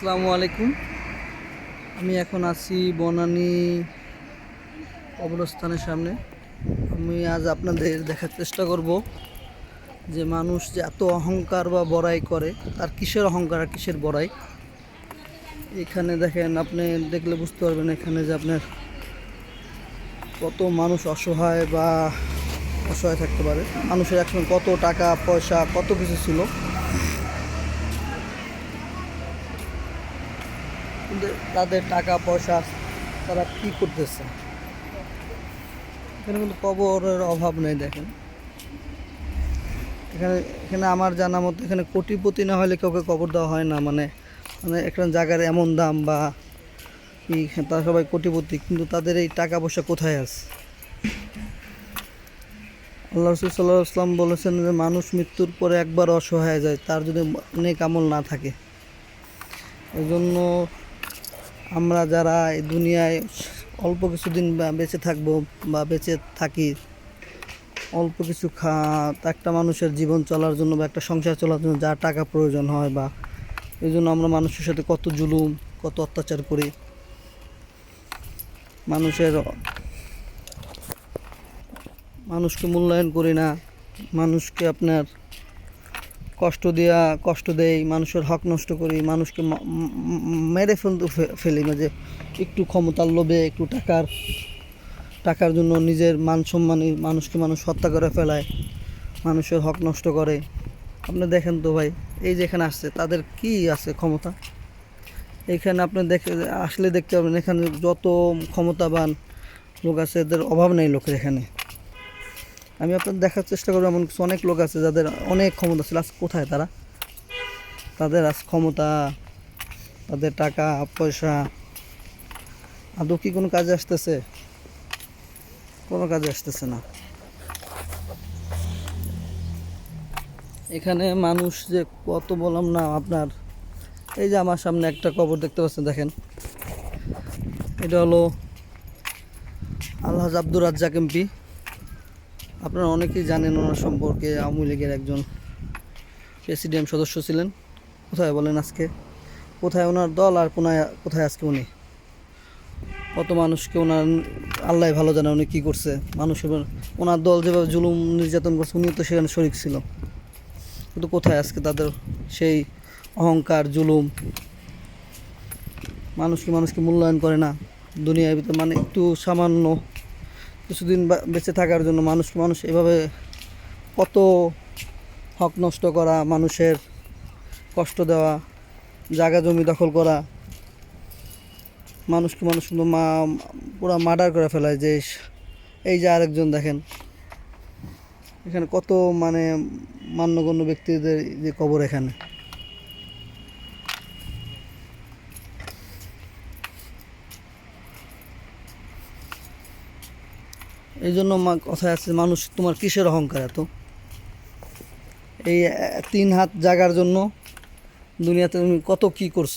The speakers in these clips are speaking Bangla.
আসসালামু আলাইকুম। আমি এখন আছি বনানী কবরস্থানের সামনে। আমি আজ আপনাদের দেখার চেষ্টা করব যে মানুষ যে এত অহংকার বা বড়াই করে, তার কিসের অহংকার আর কিসের বড়াই? এখানে দেখেন আপনি দেখলে বুঝতে পারবেন এখানে যে আপনার কত মানুষ অসহায় বা অসহায় থাকতে পারে। মানুষের একসময় কত টাকা, পয়সা, কত কিছু ছিল। কিন্তু তাদের টাকা পয়সা তারা কি করতেছে? এখানে কিন্তু কবরের অভাব নেই, দেখেন। এখানে এখানে আমার জানা মতো এখানে কোটিপতি না হলে কাউকে কবর দেওয়া হয় না মানে মানে এখানে জায়গার এমন দাম বা কি, তারা সবাই কোটিপতি, কিন্তু তাদের এই টাকা পয়সা কোথায় আছে? আল্লাহ রসুল সাল্লাহ আসলাম বলেছেন যে, মানুষ মৃত্যুর পরে একবার অসহায় যায়, তার যদি অনেক আমল না থাকে। এই জন্য আমরা যারা এই দুনিয়ায় অল্প কিছুদিন বেঁচে থাকব বা বেঁচে থাকি, অল্প কিছু খা, একটা মানুষের জীবন চলার জন্য বা একটা সংসার চলার জন্য যা টাকা প্রয়োজন হয় বা এই জন্য আমরা মানুষের সাথে কত জুলুম, কত অত্যাচার করি। মানুষের মানুষকে মূল্যায়ন করি না। মানুষকে আপনার কষ্ট দেওয়া কষ্ট দেই, মানুষের হক নষ্ট করি, মানুষকে মেরে ফেলতে ফেলি মাঝে। একটু ক্ষমতার লোভে, একটু টাকার টাকার জন্য নিজের মান সম্মানী মানুষকে মানুষ হত্যা করে ফেলায়, মানুষের হক নষ্ট করে। আপনি দেখেন তো ভাই, এই যে এখানে আসছে, তাদের কি আছে ক্ষমতা? এখানে আপনি দেখে, আসলে দেখতে পাবেন এখানে যত ক্ষমতাবান লোক আছে, এদের অভাব নেই লোকের এখানে। আমি আপনার দেখার চেষ্টা করব, এমন কিছু অনেক লোক আছে যাদের অনেক ক্ষমতা ছিল। আজ কোথায় তারা? তাদের আজ ক্ষমতা, তাদের টাকা, পয়সা। আদৌ কি কোনো কাজে আসতেছে? কোনো কাজে আসতেছে না। এখানে মানুষ যে কত বললাম না আপনার। এই যে আমার সামনে একটা কবর দেখতে পাচ্ছেন, দেখেন। এটা হলো আলহাজ আব্দুর রাজ্জাক এমপি। আপনারা অনেকেই জানেন ওনার সম্পর্কে। আওয়ামী লীগের একজন প্রেসিডেন্ট সদস্য ছিলেন। কোথায় বলেন আজকে? কোথায় ওনার দল আর কোনায়, কোথায় আজকে উনি? কত মানুষকে ওনার, আল্লাহ ভালো জানে উনি কী করছে। মানুষের ওনার দল যেভাবে জুলুম নির্যাতন করছে, উনিও তো সেখানে শরিক ছিল। কিন্তু কোথায় আজকে তাদের সেই অহংকার, জুলুম? মানুষকে মানুষকে মূল্যায়ন করে না? দুনিয়ার ভিতরে মানে একটু সামান্য কিছুদিন বেঁচে থাকার জন্য মানুষ মানুষ এভাবে কত হক নষ্ট করা, মানুষের কষ্ট দেওয়া, জায়গা জমি দখল করা, মানুষকে মানুষ কিন্তু মা, পুরো মার্ডার করে ফেলায় যে এই যে আরেকজন দেখেন। এখানে কত মানে মান্যগণ্য ব্যক্তিদের যে কবর এখানে। এই জন্য মা কথায় আছে মানুষ তোমার কিসের অহংকার এত? এই তিন হাত জাগার জন্য দুনিয়াতে তুমি কত কি করছ?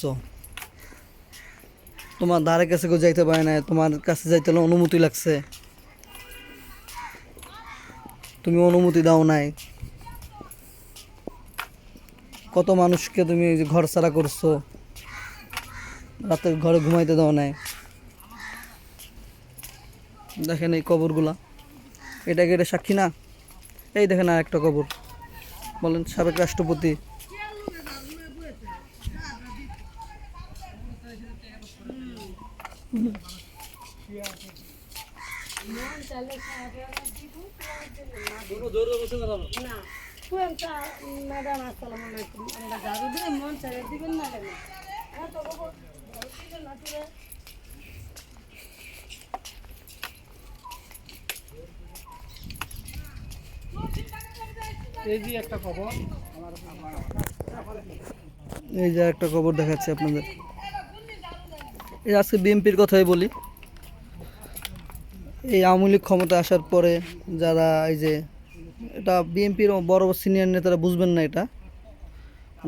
তোমার ধারে কাছে কেউ যাইতে পারে না, তোমার কাছে যাইতে হলে অনুমতি লাগছে। তুমি অনুমতি দাও নাই। কত মানুষকে তুমি ঘর ছাড়া করছ? রাতে ঘরে ঘুমাইতে দাও নাই। দেখেন এই কবরগুলা এটা কি এটা সাক্ষী না এই দেখেন আর একটা কবর বলেন সাবেক রাষ্ট্রপতি না মন এই যে একটা খবর দেখাচ্ছি আপনাদের। এই আজকে বিএনপির কথাই বলি। এই আওয়ামী লীগ ক্ষমতা আসার পরে যারা এই যে, এটা বিএনপির বড় সিনিয়র নেতারা বুঝবেন না এটা।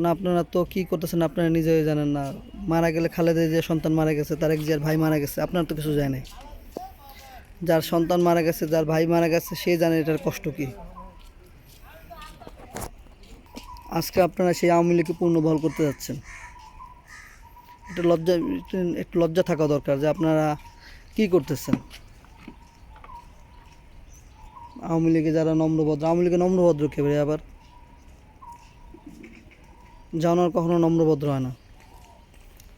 না, আপনারা তো কি করতেছেন আপনারা নিজেই জানেন না। মারা গেলে খালেদের যে সন্তান মারা গেছে তার এক যার ভাই মারা গেছে, আপনার তো কিছু নাই। যার সন্তান মারা গেছে, যার ভাই মারা গেছে, সে জানে এটার কষ্ট কী। আজকে আপনারা সেই আওয়ামী লীগকে পূর্ণবহল করতে যাচ্ছেন। একটু লজ্জা একটু লজ্জা থাকা দরকার যে আপনারা কি করতেছেন? আওয়ামী লীগে যারা নম্রভদ্র, আওয়ামী লীগে নম্রভদ্র ভাই আবার? জানার কখনো নম্রভদ্র হয় না।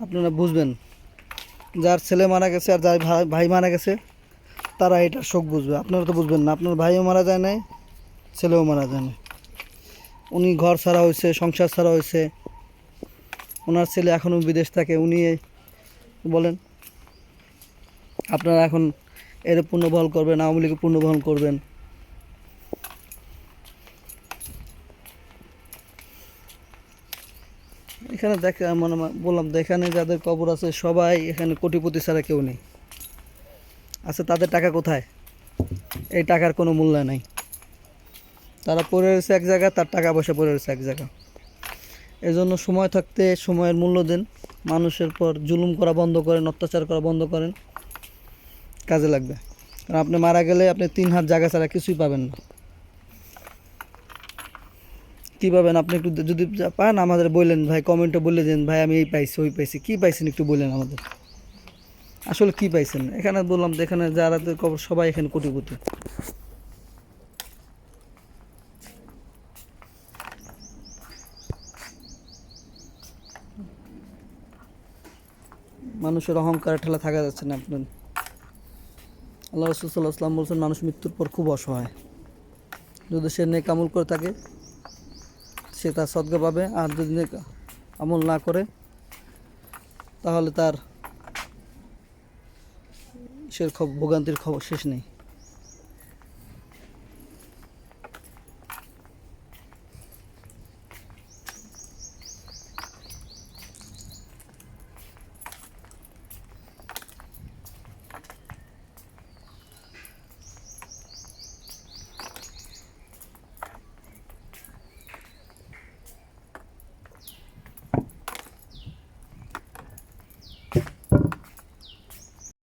আপনারা বুঝবেন, যার ছেলে মারা গেছে আর যার ভাই মারা গেছে, তারা এটা শোক বুঝবে। আপনারা তো বুঝবেন না, আপনার ভাইও মারা যায় নাই, ছেলেও মারা যায় না উনি ঘর ছাড়া হয়েছে, সংসার ছাড়া হয়েছে। ওনার ছেলে এখনও বিদেশ থাকে, উনি বলেন, আপনারা এখন এর পুনর্বহল করবেন, আওয়ামী লীগের পুনর্বহল করবেন। এখানে দেখে মানে বললাম এখানে যাদের কবর আছে, সবাই এখানে কোটিপতি ছাড়া কেউ নেই। আচ্ছা তাদের টাকা কোথায়? এই টাকার কোনো মূল্য নাই। তারা পড়ে রয়েছে এক জায়গা তার টাকা পয়সা পড়ে রয়েছে এক জায়গা এজন্য সময় থাকতে সময়ের মূল্য দেন, মানুষের পর জুলুম করা বন্ধ করেন, অত্যাচার করা বন্ধ করেন, কাজে লাগবে। কারণ আপনি মারা গেলে আপনি তিন হাত জায়গা ছাড়া কিছুই পাবেন না। কী পাবেন? আপনি একটু যদি পান, আমাদের বললেন, ভাই কমেন্টে বলে দেন, ভাই, আমি এই পাইছি, ওই পাইছি। কী পাইছেন একটু বললেন আমাদের? আসলে কী পাইছেন? এখানে বললাম তো এখানে যারা তো সবাই এখানে কোটিপতি। মানুষের অহংকারে ঠেলা থাকা যাচ্ছে না আপনার আল্লাহ রসুল্লাহাম বলছেন, মানুষ মৃত্যুর পর খুব অসহায়। যদি সে নেক আমল করে থাকে, সে তার সদ্গা পাবে। আর যদি নেক আমল না করে, তাহলে তার সে ভোগান্তির খবর শেষ নেই।